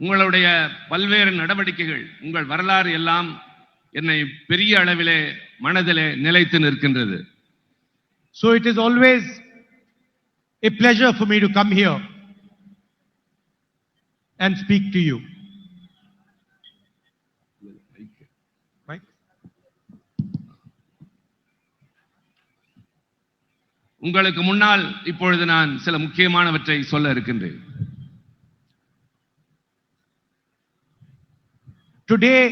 உங்களுடைய பல்வேறு நடவடிக்கைகள் உங்கள் வரலாறு எல்லாம் என்னை பெரிய அளவிலே மனதிலே நிலைத்து நிற்கின்றது So it is always a pleasure for me to come here and speak to you. Right? உங்களுக்கு முன்னால் இப்பொழுது நான் சில முக்கியமானவற்றை சொல்ல இருக்கின்றேன் Today,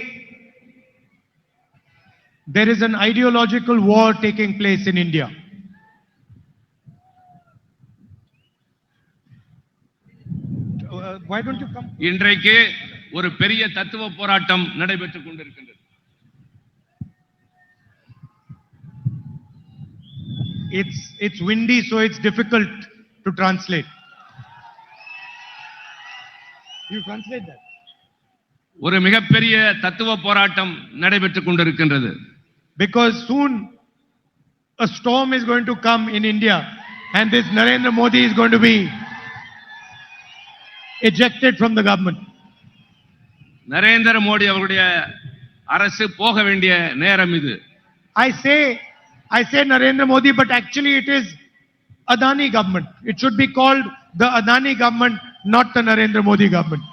there is an ideological war taking place in India. Uh, why don't you come? இன்றைக்கு ஒரு பெரிய தத்துவ போராட்டம் நடைபெற்றுக் கொண்டிருக்கின்றது It's, it's windy, so it's difficult to translate. You translate that? ஒரு மிகப்பெரிய தத்துவ போராட்டம் நடைபெற்றுக் கொண்டிருக்கின்றது Because soon a storm is going to come in India and this Narendra Modi is going to be ejected from the government. Narendra Modi அவர்களுடைய அரசு போக வேண்டிய நேரம் இது I say, I say Narendra Modi, but actually it is Adani government. It should be called the Adani government, not the Narendra Modi government.